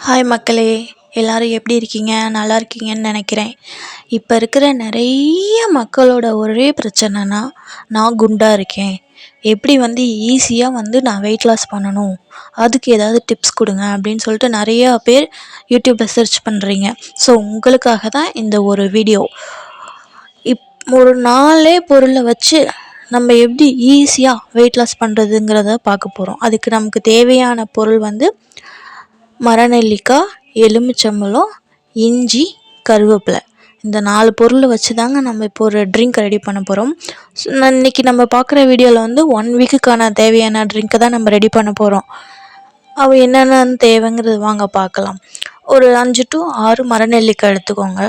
Hi மக்களே எல்லோரும் எப்படி இருக்கீங்க? நல்லா இருக்கீங்கன்னு நினைக்கிறேன். இப்போ இருக்கிற நிறைய மக்களோட ஒரே பிரச்சனைனா நான் குண்டாக இருக்கேன். எப்படி வந்து ஈஸியாக வந்து நான் வெயிட் லாஸ் பண்ணணும்? அதுக்கு ஏதாவது டிப்ஸ் கொடுங்க அப்படின்னு சொல்லிட்டு நிறையா பேர் யூடியூப்பில் சர்ச் பண்ணுறீங்க ஸோ உங்களுக்காக தான் இந்த ஒரு வீடியோ இப் ஒரு நாளே பொருளை வச்சு நம்ம எப்படி ஈஸியாக வெயிட் லாஸ் பண்ணுறதுங்கிறத பார்க்க போகிறோம் அதுக்கு நமக்கு தேவையான பொருள் வந்து மரநெல்லிக்காய் எலுமிச்சம்பழம் இஞ்சி கருவேப்பிலை. இந்த நாலு பொருளை வச்சு தாங்க நம்ம இப்போ ஒரு ட்ரிங்க் ரெடி பண்ண போகிறோம் இன்றைக்கி நம்ம பார்க்குற வீடியோவில் வந்து ஒன் வீக்குக்கான தேவையான ட்ரிங்க்கை தான் நம்ம ரெடி பண்ண போகிறோம் அவ என்னென்ன தேவைங்கிறது வாங்க பார்க்கலாம். ஒரு அஞ்சு டு ஆறு மரநெல்லிக்காய் எடுத்துக்கோங்க.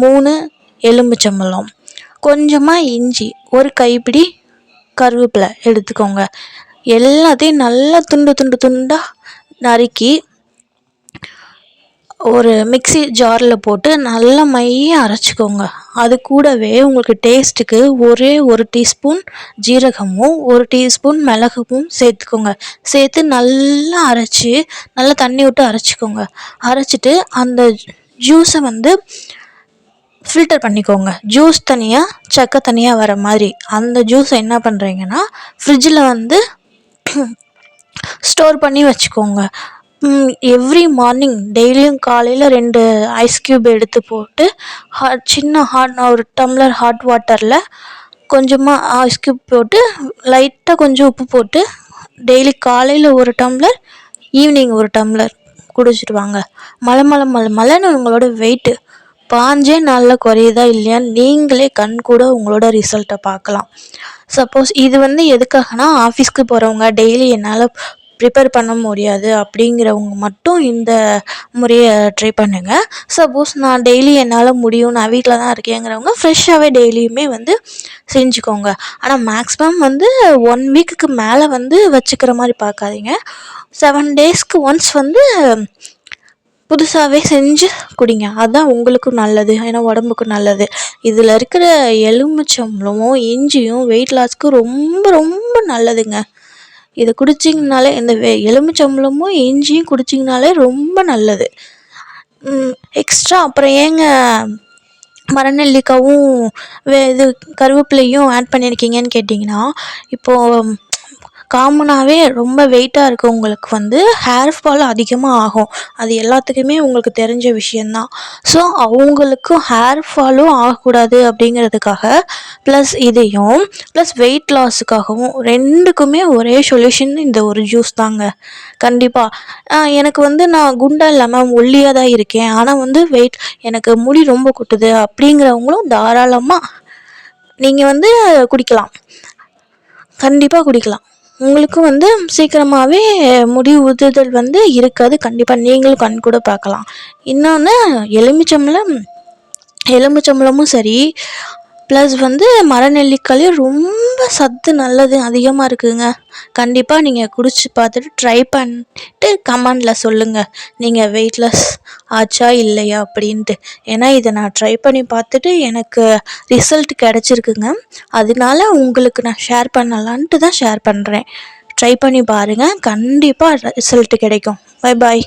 மூணு எலுமிச்சம்பழம். கொஞ்சமாக இஞ்சி ஒரு கைப்பிடி கருவேப்பிலை எடுத்துக்கோங்க. எல்லாத்தையும் நல்லா துண்டு துண்டு துண்டாக நறுக்கி ஒரு மிக்ஸி ஜாரில் போட்டு நல்லா மையாக அரைச்சிக்கோங்க. அது கூடவே உங்களுக்கு டேஸ்ட்டுக்கு ஒரே ஒரு டீஸ்பூன் ஜீரகமும் ஒரு டீஸ்பூன் மிளகும் சேர்த்துக்கோங்க. சேர்த்து நல்லா அரைச்சி நல்லா தண்ணி விட்டு அரைச்சிக்கோங்க. அரைச்சிட்டு அந்த ஜூஸை வந்து ஃபில்டர் பண்ணிக்கோங்க. ஜூஸ் தனியாக சக்கை தனியாக வர மாதிரி. அந்த ஜூஸை என்ன பண்ணுறீங்கன்னா ஃப்ரிட்ஜில் வந்து ஸ்டோர் பண்ணி வச்சுக்கோங்க. எவ்ரி மார்னிங் டெய்லியும் காலையில் ரெண்டு ஐஸ் க்யூப் எடுத்து போட்டு ஹாட் சின்ன ஹாட் ஒரு டம்ளர் ஹாட் வாட்டரில் கொஞ்சமாக ஐஸ் க்யூப் போட்டு லைட்டாக கொஞ்சம் உப்பு போட்டு டெய்லி காலையில் ஒரு டம்ளர் ஈவினிங் ஒரு டம்ளர் குடிச்சிடுவாங்க மலை மலை மலை மலைன்னு உங்களோட வெயிட்டு பாஞ்சே நாளில் குறையுதா இல்லையான்னு நீங்களே கண் கூட உங்களோட ரிசல்ட்டை பார்க்கலாம். சப்போஸ் இது வந்து எதுக்காகனா ஆஃபீஸ்க்கு போகிறவங்க டெய்லி என்னால் ப்ரிப்பேர் பண்ண முடியாது அப்படிங்கிறவங்க மட்டும் இந்த முறையை ட்ரை பண்ணுங்கள் சப்போஸ் நான் டெய்லி என்னால் முடியும் நான் வீட்டில் தான் இருக்கேங்கிறவங்க ஃப்ரெஷ்ஷாகவே டெய்லியுமே வந்து செஞ்சுக்கோங்க. ஆனால் மேக்ஸிமம் வந்து ஒன் வீக்குக்கு மேலே வந்து வச்சுக்கிற மாதிரி பார்க்காதீங்க. செவன் டேஸ்க்கு ஒன்ஸ் வந்து புதுசாகவே செஞ்சு குடிங்க. அதுதான் உங்களுக்கும் நல்லது. ஏன்னா உடம்புக்கும் நல்லது. இதில் இருக்கிற எலுமிச்சம்பளமும் இஞ்சியும் வெயிட் லாஸ்க்கு ரொம்ப ரொம்ப நல்லதுங்க. இதை குடிச்சிங்கனாலே இந்த வெ எலுமிச்சம்பழமும் இஞ்சியும் குடிச்சிங்கனாலே ரொம்ப நல்லது. எக்ஸ்ட்ரா அப்புறம் ஏங்க மரநெல்லிக்காவும் வே இது கருவேப்பிலையும் ஆட் பண்ணியிருக்கீங்கன்னு கேட்டிங்கன்னா இப்போது காமனாகவே ரொம்ப வெயிட்டாக இருக்கவங்களுக்கு வந்து ஹேர் ஃபால் அதிகமாக ஆகும். அது எல்லாத்துக்குமே உங்களுக்கு தெரிஞ்ச விஷயந்தான் ஸோ அவங்களுக்கும் ஹேர் ஃபாலும் ஆகக்கூடாது அப்படிங்கிறதுக்காக ப்ளஸ் இதையும் ப்ளஸ் வெயிட் லாஸுக்காகவும் ரெண்டுக்குமே ஒரே சொல்யூஷன் இந்த ஒரு ஜூஸ் தாங்க. கண்டிப்பாக எனக்கு வந்து நான் குண்டாக இல்லாமல் ஒல்லியாக தான் இருக்கேன். ஆனால் வந்து வெயிட் எனக்கு முடி ரொம்ப கொட்டுது அப்படிங்கிறவங்களும் தாராளமாக நீங்கள் வந்து குடிக்கலாம். கண்டிப்பாக குடிக்கலாம். உங்களுக்கும் வந்து சீக்கிரமாகவே முடி உதிர்தல் வந்து இருக்காது கண்டிப்பாக நீங்களும் கண் கூட பார்க்கலாம். இன்னொன்று எலுமிச்சம்பழம் எலுமிச்சம்பழமும் சரி ப்ளஸ் வந்து மரநெல்லிக்காய்லையும் ரொம்ப சத்து நல்லது அதிகமாக இருக்குதுங்க கண்டிப்பாக நீங்கள் குடிச்சு பார்த்துட்டு ட்ரை பண்ணிட்டு கமெண்டில் சொல்லுங்கள் நீங்கள் வெயிட்லெஸ் ஆச்சா இல்லையா அப்படின்ட்டு. ஏன்னா இதை நான் ட்ரை பண்ணி பார்த்துட்டு எனக்கு ரிசல்ட் கிடச்சிருக்குங்க. அதனால உங்களுக்கு நான் ஷேர் பண்ணலான்ட்டு தான் ஷேர் பண்ணுறேன் ட்ரை பண்ணி பாருங்கள் கண்டிப்பாக ரிசல்ட் கிடைக்கும். Bye bye